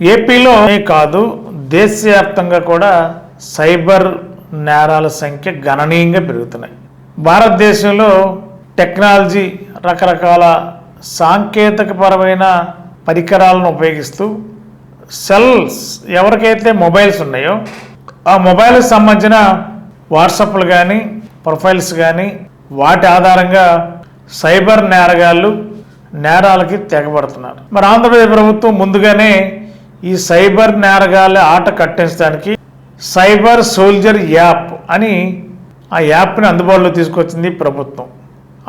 ఏపీలో కాదు దేశవ్యాప్తంగా కూడా సైబర్ నేరాల సంఖ్య గణనీయంగా పెరుగుతున్నాయి. భారతదేశంలో టెక్నాలజీ రకరకాల సాంకేతికపరమైన పరికరాలను ఉపయోగిస్తూ సెల్స్ ఎవరికైతే మొబైల్స్ ఉన్నాయో ఆ మొబైల్కి సంబంధించిన వాట్సాప్లు కానీ ప్రొఫైల్స్ కానీ వాటి ఆధారంగా సైబర్ నేరగాళ్ళు నేరాలకి తెగబడుతున్నారు. మరి ఆంధ్రప్రదేశ్ ప్రభుత్వం ముందుగానే ఈ సైబర్ నేరగాళ్ళ ఆట కట్టించడానికి సైబర్ సోల్జర్ యాప్ అని ఆ యాప్ని అందుబాటులో తీసుకొచ్చింది ప్రభుత్వం.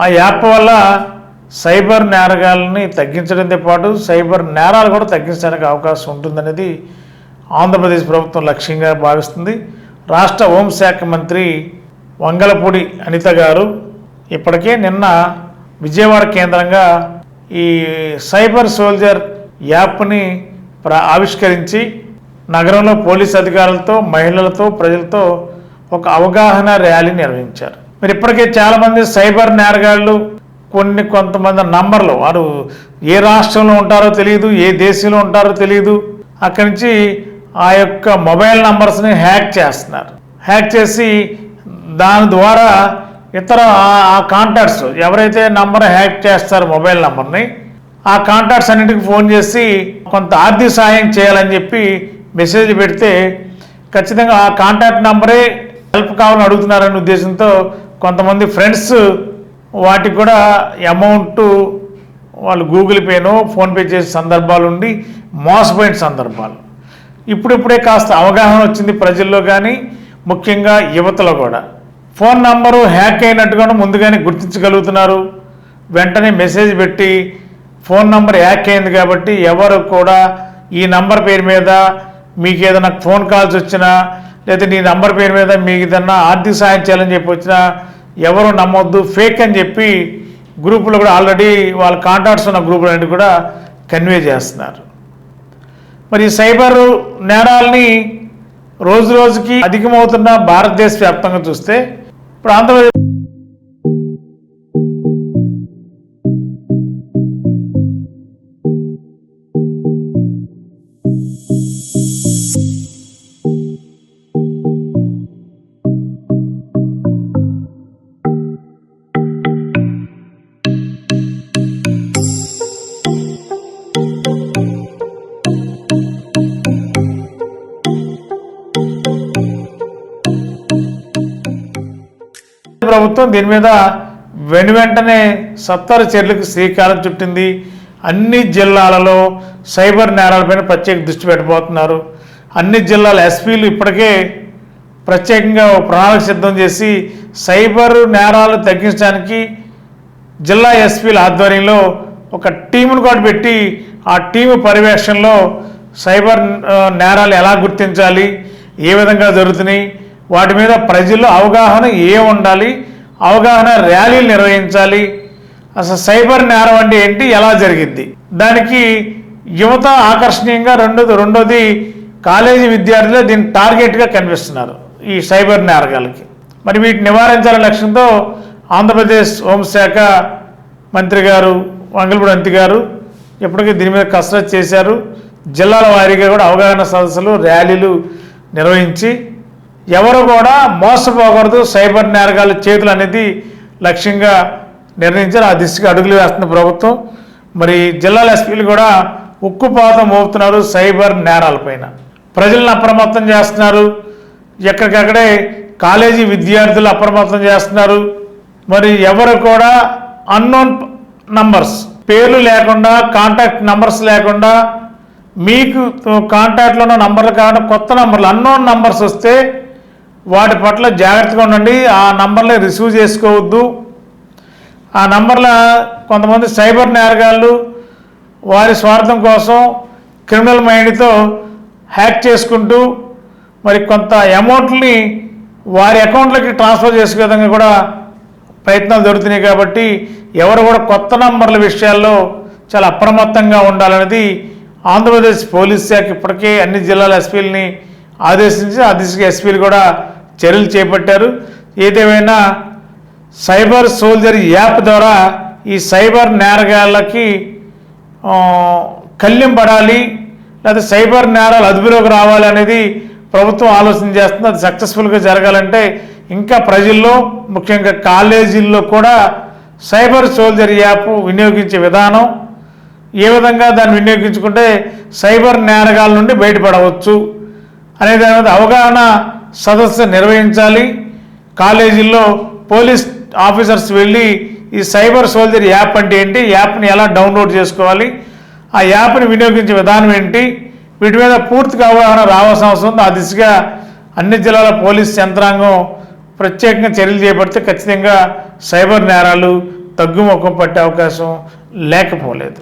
ఆ యాప్ వల్ల సైబర్ నేరగాళ్ళని తగ్గించడంతో పాటు సైబర్ నేరాలు కూడా తగ్గించడానికి అవకాశం ఉంటుందనేది ఆంధ్రప్రదేశ్ ప్రభుత్వం లక్ష్యంగా భావిస్తుంది. రాష్ట్ర హోంశాఖ మంత్రి వంగలపూడి అనిత గారు ఇప్పటికే నిన్న విజయవాడ కేంద్రంగా ఈ సైబర్ సోల్జర్ యాప్ని ఆవిష్కరించి నగరంలో పోలీస్ అధికారులతో మహిళలతో ప్రజలతో ఒక అవగాహన ర్యాలీ నిర్వహించారు. మరి ఇప్పటికే చాలామంది సైబర్ నేరగాళ్ళు కొన్ని కొంతమంది నంబర్లు వారు ఏ రాష్ట్రంలో ఉంటారో తెలియదు ఏ దేశంలో ఉంటారో తెలియదు అక్కడి నుంచి ఆ యొక్క మొబైల్ నంబర్స్ని హ్యాక్ చేస్తున్నారు. హ్యాక్ చేసి దాని ద్వారా ఇతర ఆ- ఆ కాంటాక్ట్స్ ఎవరైతే నంబర్ హ్యాక్ చేస్తారో మొబైల్ నంబర్ని ఆ కాంటాక్ట్స్ అన్నిటికి ఫోన్ చేసి కొంత ఆర్థిక సాయం చేయాలని చెప్పి మెసేజ్ పెడితే ఖచ్చితంగా ఆ కాంటాక్ట్ నంబరే హెల్ప్ కావాలని అడుగుతున్నారనే ఉద్దేశంతో కొంతమంది ఫ్రెండ్స్ వాటికి కూడా అమౌంట్ వాళ్ళు గూగుల్ పేనో ఫోన్పే చేసే సందర్భాలు ఉండి మోసపోయిన సందర్భాలు. ఇప్పుడిప్పుడే కాస్త అవగాహన వచ్చింది ప్రజల్లో కానీ ముఖ్యంగా యువతలో కూడా. ఫోన్ నంబరు హ్యాక్ అయినట్టుగా ముందుగానే గుర్తించగలుగుతున్నారు. వెంటనే మెసేజ్ పెట్టి ఫోన్ నంబర్ హ్యాక్ అయింది కాబట్టి ఎవరు కూడా ఈ నంబర్ పేరు మీద మీకు ఏదైనా ఫోన్ కాల్స్ వచ్చినా లేదా నీ నంబర్ పేరు మీద మీకు ఏదైనా ఆర్థిక సాయం చేయాలని చెప్పి వచ్చినా ఎవరు నమ్మొద్దు ఫేక్ అని చెప్పి గ్రూపులో కూడా ఆల్రెడీ వాళ్ళ కాంటాక్ట్స్ ఉన్న గ్రూపులు అన్ని కూడా కన్వే చేస్తున్నారు. మరి ఈ సైబర్ నేరాలని రోజు రోజుకి అధికమవుతున్న భారతదేశ వ్యాప్తంగా చూస్తే ఇప్పుడు ఆంధ్రప్రదేశ్ ప్రభుత్వం దీని మీద వెను వెంటనే సత్వర చర్యలకు శ్రీకారం చుట్టింది. అన్ని జిల్లాలలో సైబర్ నేరాలపైన ప్రత్యేక దృష్టి పెట్టబోతున్నారు. అన్ని జిల్లాల ఎస్పీలు ఇప్పటికే ప్రత్యేకంగా ప్రణాళిక సిద్ధం చేసి సైబర్ నేరాలు తగ్గించడానికి జిల్లా ఎస్పీల ఆధ్వర్యంలో ఒక టీమును కూడా పెట్టి ఆ టీము పర్యవేక్షణలో సైబర్ నేరాలు ఎలా గుర్తించాలి ఏ విధంగా జరుగుతున్నాయి వాటి మీద ప్రజల్లో అవగాహన ఏ ఉండాలి అవగాహన ర్యాలీలు నిర్వహించాలి. అసలు సైబర్ నేరం అంటే ఏంటి? ఎలా జరిగింది? దానికి యువత ఆకర్షణీయంగా రెండోది రెండోది కాలేజీ విద్యార్థులే దీన్ని టార్గెట్గా కనిపిస్తున్నారు ఈ సైబర్ నేరగాలకి మరి వీటిని నివారించాలనే లక్ష్యంతో ఆంధ్రప్రదేశ్ హోంశాఖ మంత్రి గారు వంగలపూడి అంతి గారు ఇప్పటికీ దీని మీద కసరత్తు చేశారు. జిల్లాల వారీగా కూడా అవగాహన సదస్సులు ర్యాలీలు నిర్వహించి ఎవరు కూడా మోసపోకూడదు. సైబర్ నేరగాళ్ళ చేతులు అనేది లక్ష్యంగా నిర్ణయించారు. ఆ దిశగా అడుగులు వేస్తున్న ప్రభుత్వం. మరి జిల్లాల ఎస్పీలు కూడా ఉక్కుపాతం మోపుతున్నారు సైబర్ నేరాలపైన ప్రజలను అప్రమత్తం చేస్తున్నారు. ఎక్కడికక్కడే కాలేజీ విద్యార్థులు అప్రమత్తం చేస్తున్నారు. మరి ఎవరు కూడా అన్నోన్ నంబర్స్ పేర్లు లేకుండా కాంటాక్ట్ నంబర్స్ లేకుండా మీకు కాంటాక్ట్లో ఉన్న నంబర్లు కాకుండా కొత్త నంబర్లు అన్నోన్ నంబర్స్ వస్తే వాటి పట్ల జాగ్రత్తగా ఉండండి. ఆ నంబర్ని రిసీవ్ చేసుకోవద్దు. ఆ నంబర్ల కొంతమంది సైబర్ నేరగాళ్ళు వారి స్వార్థం కోసం క్రిమినల్ మైండ్తో హ్యాక్ చేసుకుంటూ మరి కొంత అమౌంట్ని వారి అకౌంట్లకి ట్రాన్స్ఫర్ చేసే విధంగా కూడా ప్రయత్నాలు దొరుకుతున్నాయి కాబట్టి ఎవరు కూడా కొత్త నంబర్ల విషయాల్లో చాలా అప్రమత్తంగా ఉండాలనేది ఆంధ్రప్రదేశ్ పోలీస్ శాఖ ఇప్పటికే అన్ని జిల్లాల ఎస్పీలని ఆదేశించి ఆ దిశగా ఎస్పీలు కూడా చర్యలు చేపట్టారు. ఏదేమైనా సైబర్ సోల్జర్ యాప్ ద్వారా ఈ సైబర్ నేరగాళ్ళకి కళ్యం పడాలి లేదా సైబర్ నేరాలు అదుపులోకి రావాలి అనేది ప్రభుత్వం ఆలోచన చేస్తుంది. అది సక్సెస్ఫుల్గా జరగాలంటే ఇంకా ప్రజల్లో ముఖ్యంగా కాలేజీల్లో కూడా సైబర్ సోల్జర్ యాప్ వినియోగించే విధానం ఏ విధంగా దాన్ని వినియోగించుకుంటే సైబర్ నేరగాల నుండి బయటపడవచ్చు అనే దాని మీద అవగాహన సదస్సు నిర్వహించాలి. కాలేజీల్లో పోలీస్ ఆఫీసర్స్ వెళ్ళి ఈ సైబర్ సోల్జర్ యాప్ అంటే ఏంటి? యాప్ని ఎలా డౌన్లోడ్ చేసుకోవాలి? ఆ యాప్ని వినియోగించే విధానం ఏంటి? వీటి మీద పూర్తిగా అవగాహన రావాల్సిన అవసరం ఉంది. ఆ దిశగా అన్ని జిల్లాల పోలీస్ యంత్రాంగం ప్రత్యేకంగా చర్యలు చేపడితే ఖచ్చితంగా సైబర్ నేరాలు తగ్గుముఖం పట్టే అవకాశం లేకపోలేదు.